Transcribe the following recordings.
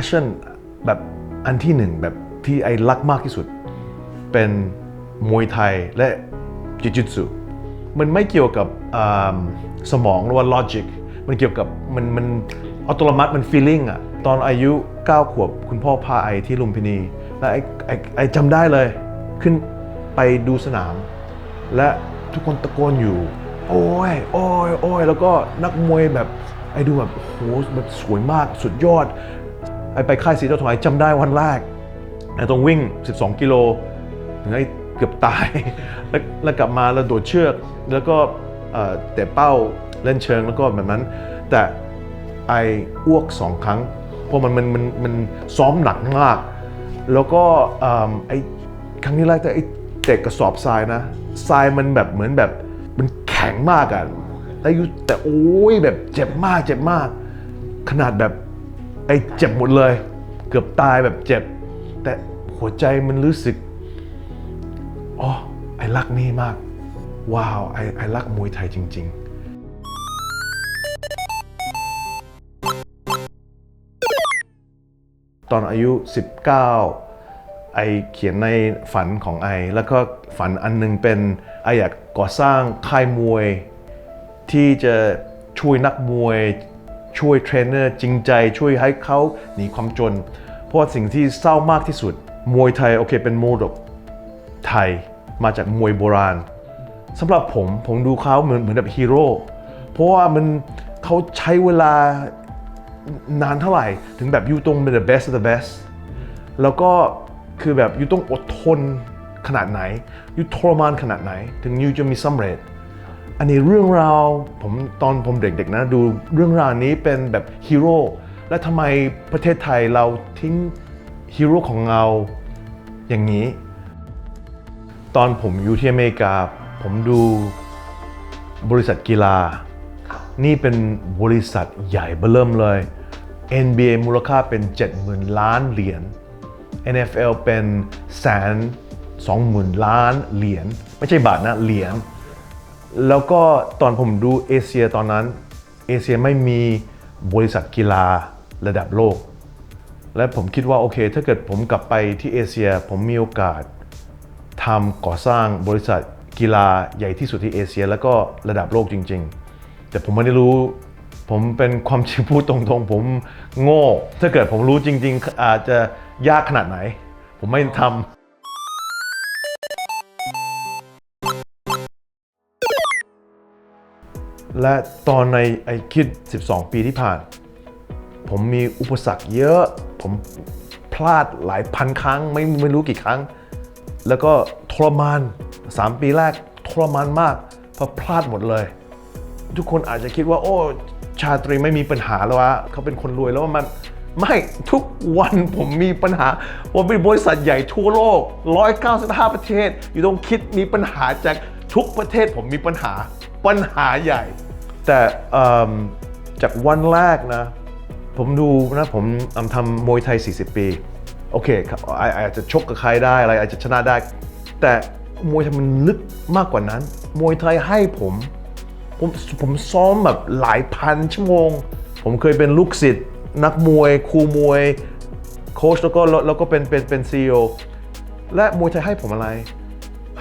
passion แบบอันที่หนึ่งแบบที่ไอรักมากที่สุด เป็นมวยไทยและจิจิตสุมันไม่เกี่ยวกับสมองหรือว่า logic มันเกี่ยวกับมันมันอัตโนมัติมัน feeling อะตอนอายุ 9 ขวบคุณพ่อพาไอที่ลุมพินี และไอไอไอจำได้เลย ขึ้นไปดูสนาม และทุกคนตะโกนอยู่ โอ้ยโอ้ยโอ้ยแล้วก็นักมวยแบบไอ้ดูแบบโอ้โหแบบสวยมากสุดยอด ไอไปค่ายสีเจ้าถอยจำได้วันแรกไอ้ต้องวิ่ง 12 กิโลถึงไอ้เกือบตาย แล้วแล้วกลับมาแล้วโดดเชือก แล้วก็เอ่เตะเป้าเล่นเชิงแล้วก็แบบนั้น แต่ไอ้อ้วกสองครั้ง เพราะมันมันมันมันซ้อมหนักมาก แล้วก็ไอ้ครั้งนี้แรกแต่ไอ้เตะกระสอบทรายนะทรายมันแบบเหมือนแบบมันแข็งมากอะแต่อยู่แต่โอ้ยแบบเจ็บมากเจ็บมาก ขนาดแบบ ไอ้เจ็บหมดเลย เกือบตายแบบเจ็บ แต่หัวใจมันรู้สึกอ๋อไอ้รักนี่มาก ว้าวไอ้ไอ้รักมวยไทยจริง ๆตอนอายุ 19 ไอเขียนในฝันของไอ แล้วก็ฝันอันหนึงเป็นไออยากก่อสร้างค่ายมวย ที่จะช่วยนักมวย ช่วยเทรนเนอร์จริงใจช่วยให้เขาหนีความจน เพราะสิ่งที่เศร้ามากที่สุด มวยไทยโอเคเป็นโมดกไทยมาจากมวยโบราณสำหรับผมผมดูเขาเหมือนเหมือนแบบฮีโร่เพราะว่ามันเขาใช้เวลานานเท่าไหร่ ถึงแบบยูต้องเป็น the best of the best แล้วก็คือแบบยูต้องอดทนขนาดไหนยูทรมานขนาดไหน ถึงยูจะมีสำเร็จ อันนี้เรื่องราวผมตอนผมเด็กๆนะดูเรื่องราวนี้เป็นแบบฮีโร่และทำไมประเทศไทยเราทิ้งฮีโร่ของเราอย่างนี้ ตอนผมอยู่ที่อเมริกา ผมดูบริษัทกีฬา นี่เป็นบริษัทใหญ่เบ้อเริ่มเลย NBA มูลค่าเป็น 70,000 ล้านเหรียญ NFL เป็นแสนสองหมื่นล้านเหรียญไม่ใช่บาทนะเหรียญ แล้วก็ตอนผมดูเอเชียตอนนั้น เอเชียไม่มีบริษัทกีฬาระดับโลก และผมคิดว่าโอเค ถ้าเกิดผมกลับไปที่เอเชีย ผมมีโอกาสทำก่อสร้างบริษัทกีฬาใหญ่ที่สุดที่เอเชีย แล้วก็ระดับโลกจริง ๆ แต่ผมไม่ได้รู้ผมเป็นความจริงพูดตรงๆ ผมโง่ ถ้าเกิดผมรู้จริง ๆ อาจจะยากขนาดไหน ผมไม่ทำ และตอนในไอคิด 12 ปีที่ผ่าน ผมมีอุปสรรคเยอะ ผมพลาดหลายพันครั้ง ไม่ไม่รู้กี่ครั้ง แล้วก็ทรมาน 3 ปีแรกทรมานมากเพราะพลาดหมดเลย ทุกคนอาจจะคิดว่า โอ้ชาตรีไม่มีปัญหาแล้ววะเขาเป็นคนรวยแล้วมันไม่ทุกวันผมมีปัญหาผมเป็นบริษัทใหญ่ทั่วโลก 195 ประเทศ อยู่ต้องคิดมีปัญหาจากทุกประเทศผมมีปัญหา ปัญหาใหญ่ แต่เอิ่มจากวันแรกนะ ผมดูนะผมอืมทำมวยไทย 40 ปี โอเคครับอาอาจจะชกกับใครได้อะไรอาจจะชนะได้ แต่มวยไทยมันลึกมากกว่านั้น มวยไทยให้ผม ผมผมซ้อมแบบหลายพันชั่วโมง ผมเคยเป็นลูกศิษย์นักมวยครูมวย โค้ชแล้วก็แล้วแล้วก็เป็นเป็นเป็นซีอและมวยไทยให้ผมอะไร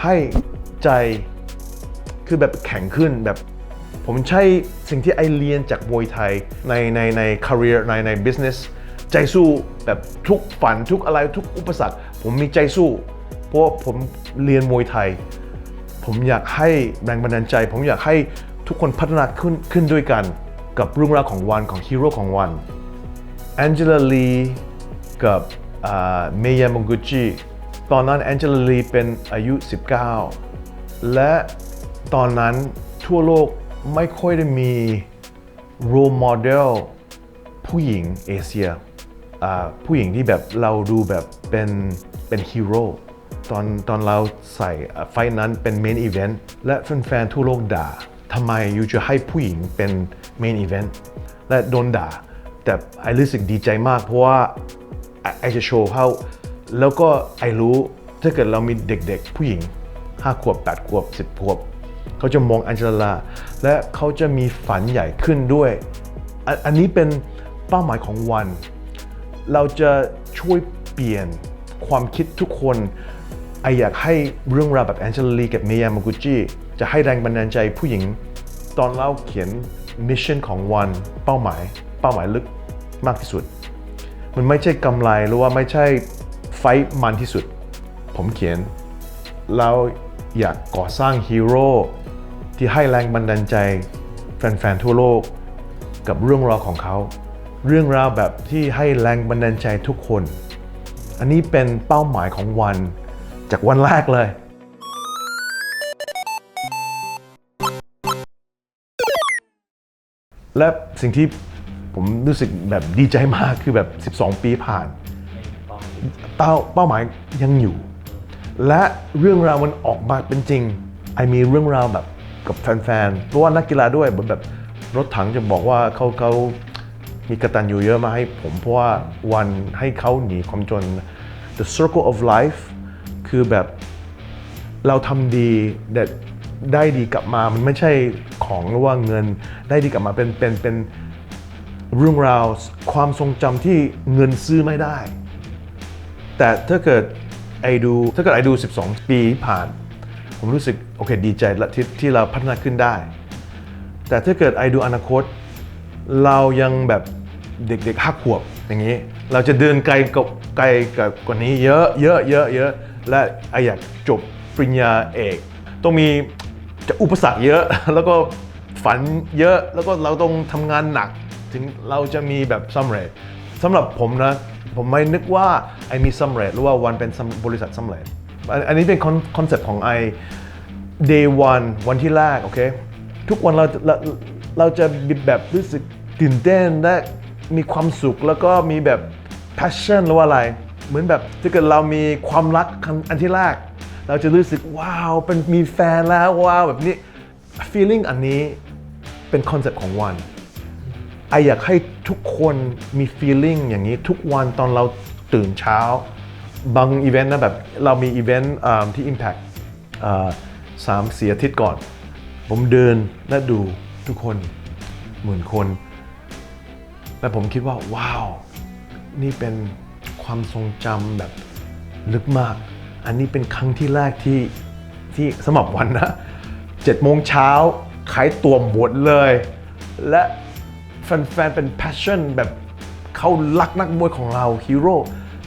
ให้ใจ คือแบบแข็งขึ้นแบบผมใช้สิ่งที่ไอเรียนจากมวยไทยในในใน career ในใน business ใจสู้แบบทุกฝันทุกอะไรทุกอุปสรรค ผมมีใจสู้ เพราะผมเรียนมวยไทย ผมอยากให้แรงบันดาลใจ ผมอยากให้ทุกคนพัฒนาขึ้นขึ้นด้วยกัน กับเรื่องราวของวันของฮีโร่ของวันแองเจล่าลีกับเมยามงกุจิตอนนั้นแองเจล่าลีเป็นอายุ 19 และ ตอนนั้นทั่วโลกไม่ค่อยได้มี role model ผู้หญิงเอเชียผู้หญิงที่แบบเราดูแบบเป็นเป็นฮีโร่ตอนตอนเราใส่ไฟท์นั้นเป็นเมนอีเวนต์และแฟนๆทั่วโลกด่าทำไมยูจะให้ผู้หญิงเป็นเมนอีเวนต์และโดนด่า แต่ไอรู้สึกดีใจมากเพราะว่าไอไอจะโชว์เขาแล้วก็ไอรู้ถ้าเกิดเรามีเด็กๆ ผู้หญิง 5 ขวบ 8 ขวบ 10 ขวบ เขาจะมองแองเจลาและเขาจะมีฝันใหญ่ขึ้นด้วย อันนี้เป็นเป้าหมายของวัน เราจะช่วยเปลี่ยนความคิดทุกคนไออยากให้เรื่องราวแบบแอนเจลลีกับเมียมากุจิจะให้แรงบันดาลใจผู้หญิง ตอนเราเขียนมิชชั่นของวันเป้าหมาย เป้าหมายลึกมากที่สุด มันไม่ใช่กำไรหรือว่าไม่ใช่ไฟท์มันที่สุด ผมเขียน เราอยากก่อสร้างฮีโร่ ที่ให้แรงบันดาลใจแฟนๆทั่วโลก กับเรื่องราวของเขา เรื่องราวแบบที่ให้แรงบันดาลใจทุกคน อันนี้เป็นเป้าหมายของวันจากวันแรกเลยและสิ่งที่ผมรู้สึกแบบดีใจมากคือแบบ 12 ปีผ่านเป้าเป้าหมายยังอยู่ และเรื่องราวมันออกมาเป็นจริงไอมีเรื่องราวแบบ กับแฟนๆเพราะว่านักกีฬาด้วยเหมือนแบบรถถังจะบอกว่าเขาเขามีกระตันอยู่เยอะมาให้ผม เพราะว่าวันให้เขาหนีความจน the circle of life คือแบบเราทำดีแต่ได้ดีกลับมา มันไม่ใช่ของหรือว่าเงิน ได้ดีกลับมาเป็นเป็นเป็นเรื่องราวความทรงจำที่เงินซื้อไม่ได้ แต่ถ้าเกิดไอดูถ้าเกิดไอดู 12 ปีผ่าน ผมรู้สึกโอเคดีใจละที่ที่เราพัฒนาขึ้นได้ แต่ถ้าเกิดไอดูอนาคต เรายังแบบเด็กๆห้าขวบอย่างนี้ เราจะเดินไกลกับไกลกับกว่านี้เยอะเยอะเยอะเยอะและไออยากจบปริญญาเอก ต้องมีจะอุปสรรคเยอะแล้วก็ฝันเยอะแล้วก็เราต้องทำงานหนักถึงเราจะมีแบบสำเร็จสำหรับผมนะ ผมไม่นึกว่าไอมีสำเร็จหรือว่าวันเป็นบริษัทสำเร็จ อันนนี้เป็นคอนเซ็ปต์ของไอ day one วันที่แรกโอเคทุกวันเราเราเราจะมีแบบรู้สึกตื่นเต้นและมีความสุขแล้วก็มีแบบ passion หรือว่าอะไร เหมือนแบบถ้าเกิดเรามีความรักอันที่แรก เราจะรู้สึกว้าวเป็นมีแฟนแล้วว้าวแบบนี้ feeling อันนี้เป็นคอนเซ็ปต์ของวันไออยากให้ทุกคนมี feeling อย่างนี้ทุกวันตอนเราตื่นเช้า บางอีเวนต์นะแบบเรามีอีเวนต์ที่ Impact สามสี่อาทิตย์ก่อน ผมเดินและดูทุกคนหมื่นคน และผมคิดว่า ว้าว นี่เป็นความทรงจำแบบลึกมาก อันนี้เป็นครั้งที่แรกที่ที่สมับวันนะเจ็ดโมงเช้าขายตัวหมดเลย และแฟนๆเป็น passion แบบเขารักนักมวยของเราฮีโร่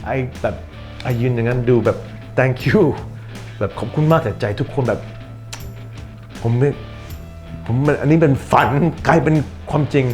ไอแบบ ไอยืนอย่างนั้นดูแบบ thank you แบบขอบคุณมากแต่ใจทุกคนแบบ ผมไม่ผมมันอันนี้เป็นฝันกลายเป็นความจริง